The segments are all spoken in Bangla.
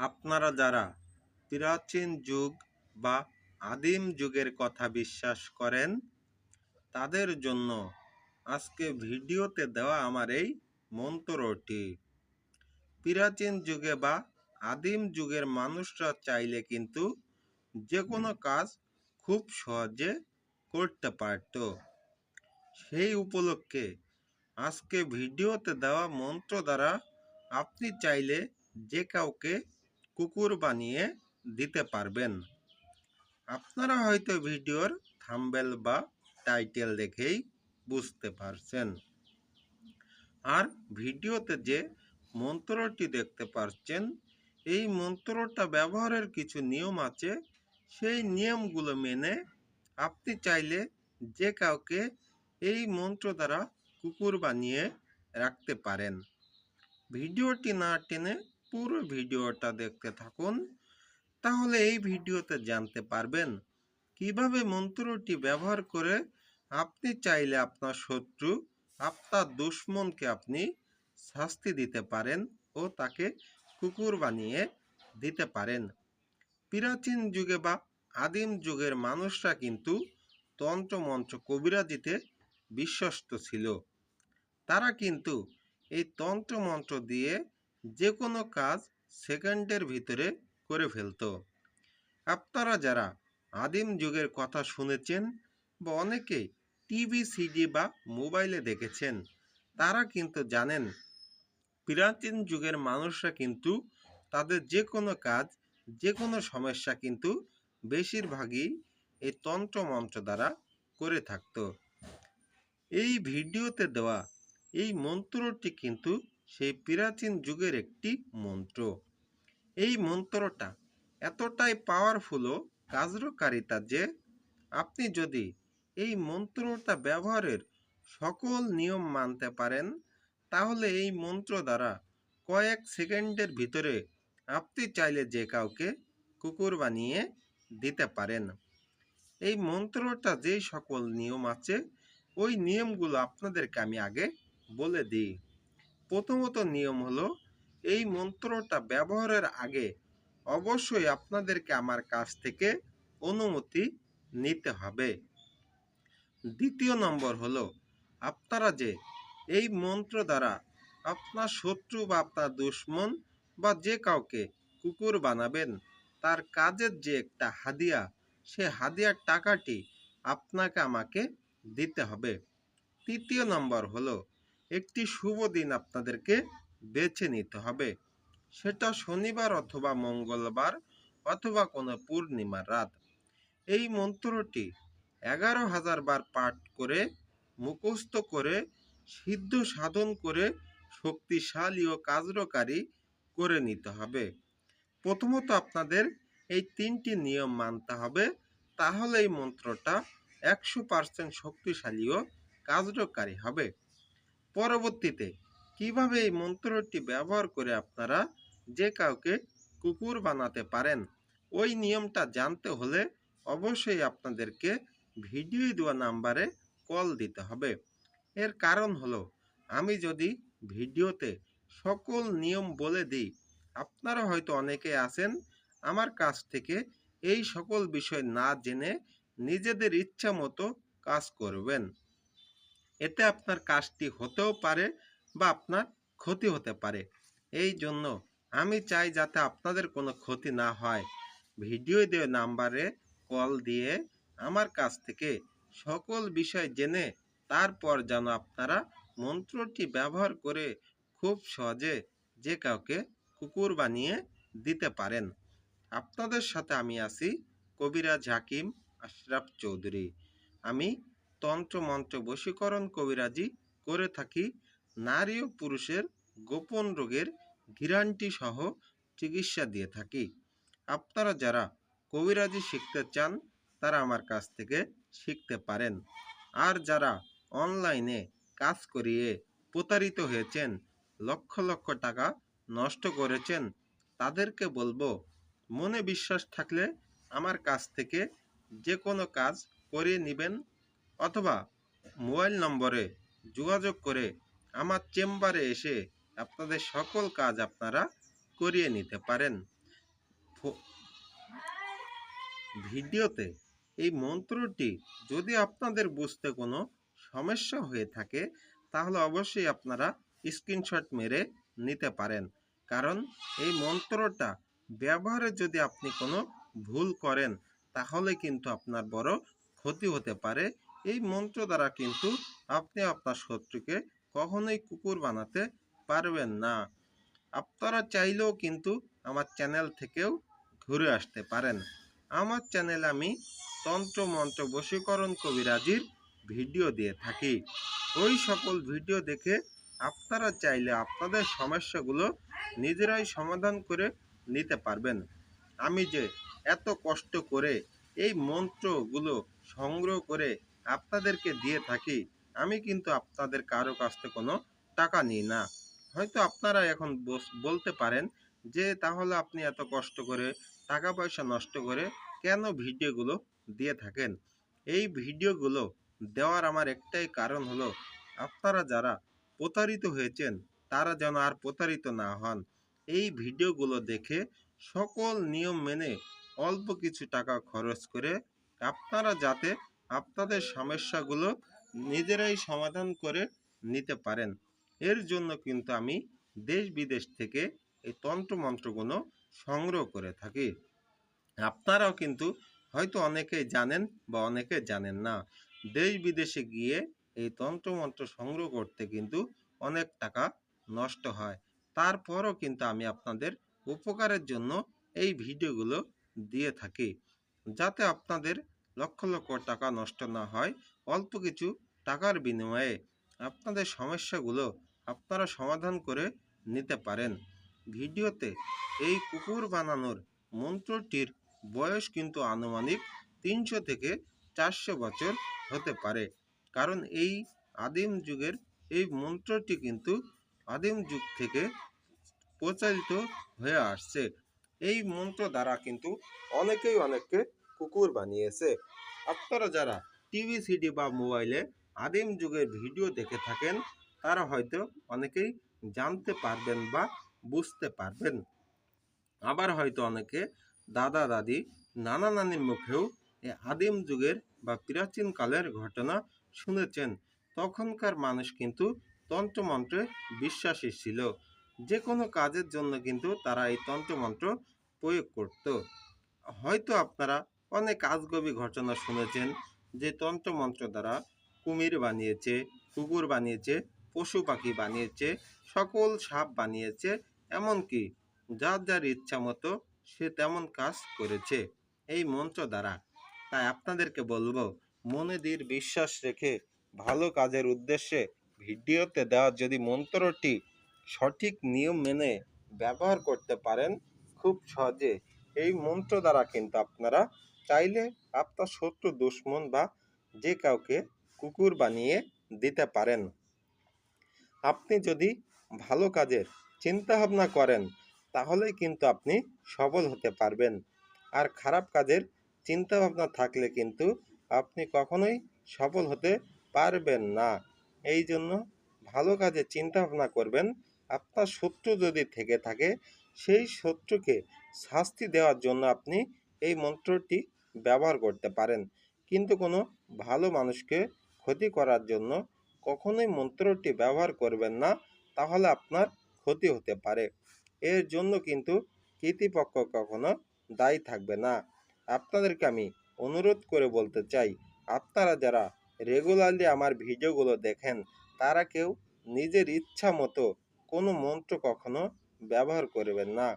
আপনারা যারা প্রাচীন যুগ বা আদিম যুগের কথা বিশ্বাস করেন তাদের জন্য আজকে ভিডিওতে দেওয়া আমার এই মন্ত্রটি প্রাচীন যুগে বা আদিম যুগের মানুষরা চাইলে কিন্তু যে কোনো কাজ খুব সহজে করতে পারত। সেই উপলক্ষে আজকে ভিডিওতে দেওয়া মন্ত্র দ্বারা আপনি চাইলে যে কাউকে কুকুর বানিয়ে দিতে পারবেন। আপনারা হয়তো ভিডিওর থাম্বেল বা টাইটেল দেখেই বুঝতে পারছেন। আর ভিডিওতে যে মন্ত্রটি দেখতে পাচ্ছেন এই মন্ত্রটা ব্যবহারের কিছু নিয়ম আছে। সেই নিয়মগুলো মেনে আপনি চাইলে যে কাউকে এই মন্ত্র দ্বারা কুকুর বানিয়ে রাখতে পারেন। ভিডিওটি না টেনে পুরো ভিডিওটা দেখতে থাকুন। তাহলে এই ভিডিওতে জানতে পারবেন কীভাবে মন্ত্রটি ব্যবহার করে আপনি চাইলে আপনার শত্রু, আপনার দুশ্মনকে আপনি শাস্তি দিতে পারেন ও তাকে কুকুর বানিয়ে দিতে পারেন। প্রাচীন যুগে বা আদিম যুগের মানুষরা কিন্তু তন্ত্রমন্ত্র কবিরাজিতে বিশ্বস্ত ছিল। তারা কিন্তু এই তন্ত্রমন্ত্র দিয়ে যে কোনো কাজ সেকেন্ডের ভিতরে করে ফেলতো। আপনারা যারা আদিম যুগের কথা শুনেছেন বা অনেকেই টিভি, সিডি বা মোবাইলে দেখেছেন, তারা কিন্তু জানেন, প্রাচীন যুগের মানুষরা কিন্তু তাদের যে কোনো কাজ যে কোনো সমস্যা কিন্তু বেশিরভাগই এই তন্ত্রমন্ত্র দ্বারা করে থাকত। এই ভিডিওতে দেওয়া এই মন্ত্রটি কিন্তু সেই প্রাচীন যুগের একটি মন্ত্র। এই মন্ত্রটা এতটাই পাওয়ারফুল ও কার্যকারিতা যে, আপনি যদি এই মন্ত্রটা ব্যবহারের সকল নিয়ম মানতে পারেন, তাহলে এই মন্ত্র দ্বারা কয়েক সেকেন্ডের ভিতরে আপনি চাইলে যে কাউকে কুকুর বানিয়ে দিতে পারেন। এই মন্ত্রটা যে সকল নিয়ম আছে, ওই নিয়মগুলো আপনাদেরকে আমি আগে বলে দিই। প্রথমত নিয়ম হলো, এই মন্ত্রটা ব্যবহারের আগে অবশ্যই আপনাদেরকে আমার কাছ থেকে অনুমতি নিতে হবে। দ্বিতীয় নম্বর হলো, আপনারা যে এই মন্ত্র দ্বারা আপনার শত্রু বা আপনার দুশ্মন বা যে কাউকে কুকুর বানাবেন, তার কাজের যে একটা হাদিয়া, সে হাদিয়ার টাকাটি আপনাকে আমাকে দিতে হবে। তৃতীয় নম্বর হলো একটি শুভ দিন আপনাদেরকে বেছে নিতে হবে। সেটা শনিবার অথবা মঙ্গলবার অথবা কোনো পূর্ণিমার রাত। এই মন্ত্রটি এগারো হাজার বার পাঠ করে, মুখস্থ করে, সিদ্ধ সাধন করে, শক্তিশালী ও কার্যকারী করে নিতে হবে। প্রথমত আপনাদের এই তিনটি নিয়ম মানতে হবে। তাহলে এই মন্ত্রটা একশো পার্সেন্ট শক্তিশালী ও কার্যকারী হবে। পরবর্তীতে কীভাবে এই মন্ত্রটি ব্যবহার করে আপনারা যে কাউকে কুকুর বানাতে পারেন, ওই নিয়মটা জানতে হলে অবশ্যই আপনাদেরকে ভিডিও দেওয়া নাম্বারে কল দিতে হবে। এর কারণ হলো, আমি যদি ভিডিওতে সকল নিয়ম বলে দিই, আপনারা হয়তো অনেকে আছেন আমার কাছ থেকে এই সকল বিষয় না জেনে নিজেদের ইচ্ছা মতো কাজ করবেন। এতে আপনার কাজটি হতেও পারে বা আপনার ক্ষতি হতে পারে। এই জন্য আমি চাই যাতে আপনাদের কোনো ক্ষতি না হয়। ভিডিও দিয়ে নাম্বারে কল দিয়ে আমার কাছ থেকে সকল বিষয় জেনে তারপর যেন আপনারা মন্ত্রটি ব্যবহার করে খুব সহজে যে কাউকে কুকুর বানিয়ে দিতে পারেন। আপনাদের সাথে আমি আছি কবিরাজ হাকিম আশরাফ চৌধুরী। আমি তন্ত্র মন্ত্র বশীকরণ কবিরাজি করে থাকি, নারী ও পুরুষের গোপন রোগের গিরান্টি সহ চিকিৎসা দিয়ে থাকি। আপনারা যারা কবিরাজি শিখতে চান, তারা আমার কাছ থেকে শিখতে পারেন। আর যারা অনলাইনে কাজ করিয়ে প্রতারিত হয়েছেন, লক্ষ লক্ষ টাকা নষ্ট করেছেন, তাদেরকে বলব, মনে বিশ্বাস থাকলে আমার কাছ থেকে যে কোনো কাজ করিয়ে নেবেন। অথবা মোবাইল নম্বরে যোগাযোগ করে আমার চেম্বারে এসে আপনাদের সকল কাজ আপনারা করিয়ে নিতে পারেন। ভিডিওতে এই মন্ত্রটি যদি আপনাদের বুঝতে কোনো সমস্যা হয়ে থাকে, তাহলে অবশ্যই আপনারা স্ক্রিনশট মেরে নিতে পারেন। কারণ এই মন্ত্রটা ব্যবহারে যদি আপনি কোনো ভুল করেন, তাহলে কিন্তু আপনার বড় ক্ষতি হতে পারে। এই মন্ত্র দ্বারা কিন্তু আপনি আপনার শত্রুকে কখনোই কুকুর বানাতে পারবেন না। আপনারা চাইলেও কিন্তু আমার চ্যানেল থেকেও ঘুরে আসতে পারেন। আমার চ্যানেলে আমি তন্ত্র মন্ত্র বশীকরণ কবিরাজির ভিডিও দিয়ে থাকি। ওই সকল ভিডিও দেখে আপনারা চাইলে আপনাদের সমস্যাগুলো নিজেরাই সমাধান করে নিতে পারবেন। আমি যে এত কষ্ট করে এই মন্ত্রগুলো সংগ্রহ করে আপনাদেরকে দিয়ে থাকি, আমি কিন্তু আপনাদের কারও কাছ থেকে কোনো টাকা নিই না। হয়তো আপনারা এখন বলতে পারেন যে, তাহলে আপনি এত কষ্ট করে টাকা পয়সা নষ্ট করে কেন ভিডিওগুলো দিয়ে থাকেন? এই ভিডিওগুলো দেওয়ার আমার একটাই কারণ হলো, আপনারা যারা প্রতারিত হয়েছেন, তারা যেন আর প্রতারিত না হন। এই ভিডিওগুলো দেখে সকল নিয়ম মেনে অল্প কিছু টাকা খরচ করে আপনারা যাতে আপনাদের সমস্যাগুলো নিজেরাই সমাধান করে নিতে পারেন। এর জন্য কিন্তু আমি দেশ বিদেশ থেকে এই তন্ত্র মন্ত্রগুলো সংগ্রহ করে থাকি। আপনারাও কিন্তু হয়তো অনেকেই জানেন বা অনেকে জানেন না, দেশ বিদেশে গিয়ে এই তন্ত্রমন্ত্র সংগ্রহ করতে কিন্তু অনেক টাকা নষ্ট হয়। তারপরও কিন্তু আমি আপনাদের উপকারের জন্য এই ভিডিওগুলো দিয়ে থাকি। যাতে আপনাদের লক্ষ লক্ষ টাকা নষ্ট না হয়, অল্প কিছু টাকার বিনিময়ে আপনাদের সমস্যাগুলো আপনারা সমাধান করে নিতে পারেন। ভিডিওতে এই কুকুর বানানোর মন্ত্রটির বয়স কিন্তু আনুমানিক তিনশো থেকে চারশো বছর হতে পারে। কারণ এই আদিম যুগের এই মন্ত্রটি কিন্তু আদিম যুগ থেকে প্রচারিত হয়ে আসছে। এই মন্ত্র দ্বারা কিন্তু অনেকেই অনেককে কুকুর বানিয়েছে। আপনারা যারা টিভি, সিডি বা মোবাইলে আদিম যুগের ভিডিও দেখে থাকেন, তারা হয়তো অনেকেই জানতে পারবেন বা বুঝতে পারবেন। আবার হয়তো অনেকে দাদা, দাদি, নানা নানির মুখেও এই আদিম যুগের বা প্রাচীন কালের ঘটনা শুনেছেন। তখনকার মানুষ কিন্তু তন্ত্রমন্ত্রে বিশ্বাসী ছিল। যে কোনো কাজের জন্য কিন্তু তারা এই তন্ত্রমন্ত্র প্রয়োগ করত। হয়তো আপনারা অনেক আজগবি ঘটনা শুনেছেন যে তন্ত্রমন্ত্র দ্বারা কুমির বানিয়েছে, কুকুর বানিয়েছে, পশু পাখি বানিয়েছে, সকল সাপ বানিয়েছে, এমনকি যার যার ইচ্ছা মতো সে তেমন কাজ করেছে এই মন্ত্র দ্বারা। তাই আপনাদেরকে বলব, মনে দৃঢ় বিশ্বাস রেখে ভালো কাজের উদ্দেশ্যে ভিডিওতে দেওয়া যদি মন্ত্রটি সঠিক নিয়ম মেনে ব্যবহার করতে পারেন, খুব সহজে এই মন্ত্র দ্বারা কিন্তু আপনারা চাইলে আপনার শত্রু দুশ্মন বা যে কাউকে কুকুর বানিয়ে দিতে পারেন। আপনি যদি ভালো কাজের চিন্তা ভাবনা করেন তাহলে কিন্তু আপনি সফল হতে পারবেন। আর খারাপ কাজের চিন্তা ভাবনা থাকলে কিন্তু আপনি কখনোই সফল হতে পারবেন না। এই জন্য ভালো কাজে চিন্তা ভাবনা করবেন। আপনার শত্রু যদি থেকে থাকে, সেই শত্রুকে শাস্তি দেওয়ার জন্য আপনি এই মন্ত্রটি ব্যবহার করতে পারেন। কিন্তু কোনো ভালো মানুষকে ক্ষতি করার জন্য কখনোই মন্ত্রটি ব্যবহার করবেন না, তাহলে আপনার ক্ষতি হতে পারে। এর জন্য কিন্তু কৃতিপক্ষ কখনো দায়ী থাকবে না। আপনাদেরকে আমি অনুরোধ করে বলতে চাই, আপনারা যারা রেগুলারলি আমার ভিডিওগুলো দেখেন, তারা কেউ নিজের ইচ্ছা মতো কোনো মন্ত্র কখনো ব্যবহার করবেন না।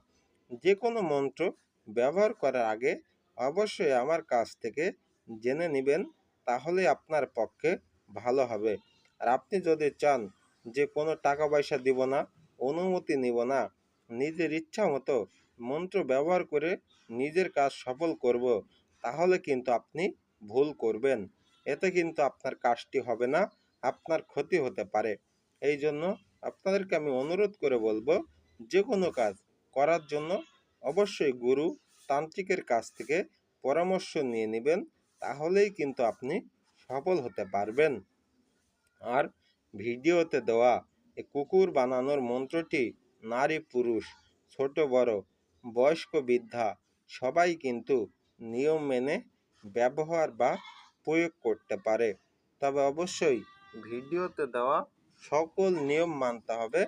যে কোনো মন্ত্র ব্যবহার করার আগে অবশ্যই আমার কাছ থেকে জেনে নেবেন, তাহলে আপনার পক্ষে ভালো হবে। আর আপনি যদি চান যে কোনো টাকা পয়সা দিব না, অনুমতি নিব না, নিজের ইচ্ছা মতো মন্ত্র ব্যবহার করে নিজের কাজ সফল করব, তাহলে কিন্তু আপনি ভুল করবেন। এতে কিন্তু আপনার কাজটি হবে না, আপনার ক্ষতি হতে পারে। এই জন্য আপনাদেরকে আমি অনুরোধ করে বলব, যে কোনো কাজ করার জন্য অবশ্যই গুরু তান্ত্রিকের কাছ থেকে পরামর্শ নিয়ে নেবেন, তাহলেই কিন্তু আপনি সফল হতে পারবেন। আর ভিডিওতে দেওয়া এই কুকুর বানানোর মন্ত্রটি, নারী পুরুষ, ছোট বড়, বয়স্ক বৃদ্ধা, সবাই কিন্তু নিয়ম মেনে ব্যবহার বা প্রয়োগ করতে পারে। তবে অবশ্যই ভিডিওতে দেওয়া সকল নিয়ম মানতে হবে,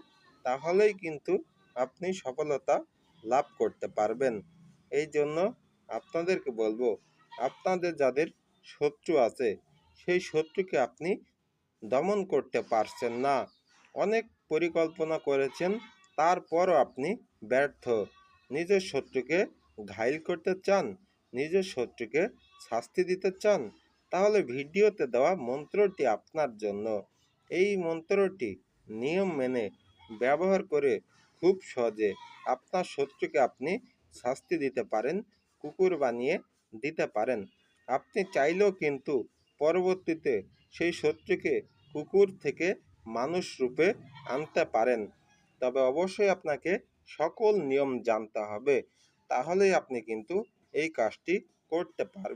তাহলেই কিন্তু আপনি সফলতা লাভ করতে পারবেন। এই জন্য আপনাদেরকে বলব, আপনাদের যাদের শত্রু আছে, সেই শত্রুকে আপনি দমন করতে পারছেন না। অনেক পরিকল্পনা করেছেন, তারপরও আপনি ব্যর্থ। নিজের শত্রুকে ঘাইল করতে চান, নিজের শত্রুকে শাস্তি দিতে চান, তাহলে ভিডিওতে দেওয়া মন্ত্রটি আপনার জন্য। এই মন্ত্রটি নিয়ম মেনে ব্যবহার করে খুব সহজে আপনার শত্রুকে আপনি শাস্তি দিতে পারেন, কুকুর বানিয়ে দিতে পারেন। আপনি চাইলেও কিন্তু পরবর্তীতে সেই শত্রুকে কুকুর থেকে মানুষ রূপে আনতে পারেন। তবে অবশ্যই আপনাকে সকল নিয়ম জানতে হবে। তাহলেই আপনি কিন্তু এই কাজটি করতে পারবেন।